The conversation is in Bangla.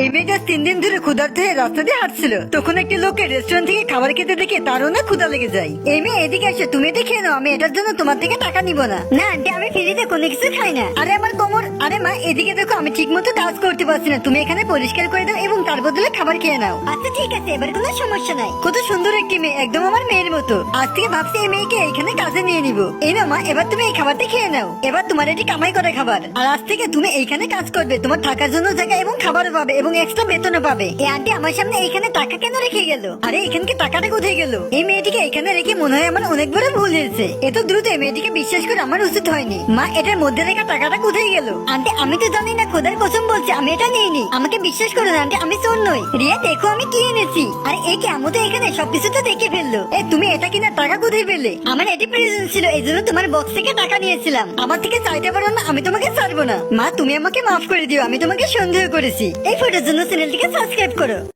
in মেয়েটা তিন দিন ধরে ক্ষুধার্ত হয়ে রাস্তা দিয়ে হাঁটছিল। তখন একটি লোকের রেস্টুরেন্ট থেকে খাবার খেতে দেখে তারও না ক্ষুধা লেগে যায়। এই মেয়ে এদিকে এসে, তুমি এটা খেয়ে নাও, আমি এটার জন্য তোমার থেকে টাকা নিব না। না, আন্টি, আমি ফ্রিতে কোনো কিছু খাই না। আরে আমার কোমর, আরে মা, এদিকে দেখো, আমি ঠিক মতো কাজ করতে পারছি না। তুমি এখানে পরিষ্কার করে দাও এবং তার বদলে খাবার খেয়ে নাও। আচ্ছা ঠিক আছে, এবার কোনো সমস্যা নাই। কত সুন্দর একটি মেয়ে, একদম আমার মেয়ের মতো। আজ থেকে ভাবছি এই মেয়েকে এখানে কাজে নিয়ে নিব। এই না মা, এবার তুমি এই খাবারটা খেয়ে নাও। এবার তোমার এটি কামাই করা খাবার। আর আজ থেকে তুমি এইখানে কাজ করবে, তোমার থাকার জন্য জায়গা এবং খাবারও পাবে এবং এক্সট্রা বেতনও পাবে। এই আন্টি আমার সামনে এখানে টাকা কেন রেখে গেল? আরে এখানকে টাকাটা কোথায় গেল? এই মেয়েটিকে এখানে রেখে মনে হয় আমার অনেক বড় ভুল হয়েছে। এত দ্রুত এই মেয়েটিকে বিশ্বাস করে আমার উচিত হয়নি। মা, এটার মধ্যে রেখা টাকাটা কোথায় গেল? আন্টি, আমি তো জানি না খোদার কসম আমি এটা নিইনি। আমাকে বিশ্বাস করো না আমি চোর নই। রিয়া, দেখো আমি কি এনেছি। আর, এই কেমন তো এখানে, সবকিছু তো দেখে ফেলল। এ, তুমি এটা কিনা টাকা কোথায় পেলে? আমার এটি প্রয়োজন ছিল, এই জন্য তোমার বক্স থেকে টাকা নিয়েছিলাম। আমার থেকে চাইতে পারো না, আমি তোমাকে ছাড়বো না। মা, তুমি আমাকে মাফ করে দিও, আমি তোমাকে সন্দেহ করেছি। এই ফটোর জন্য চ্যানেলটিকে সাবস্ক্রাইব করো।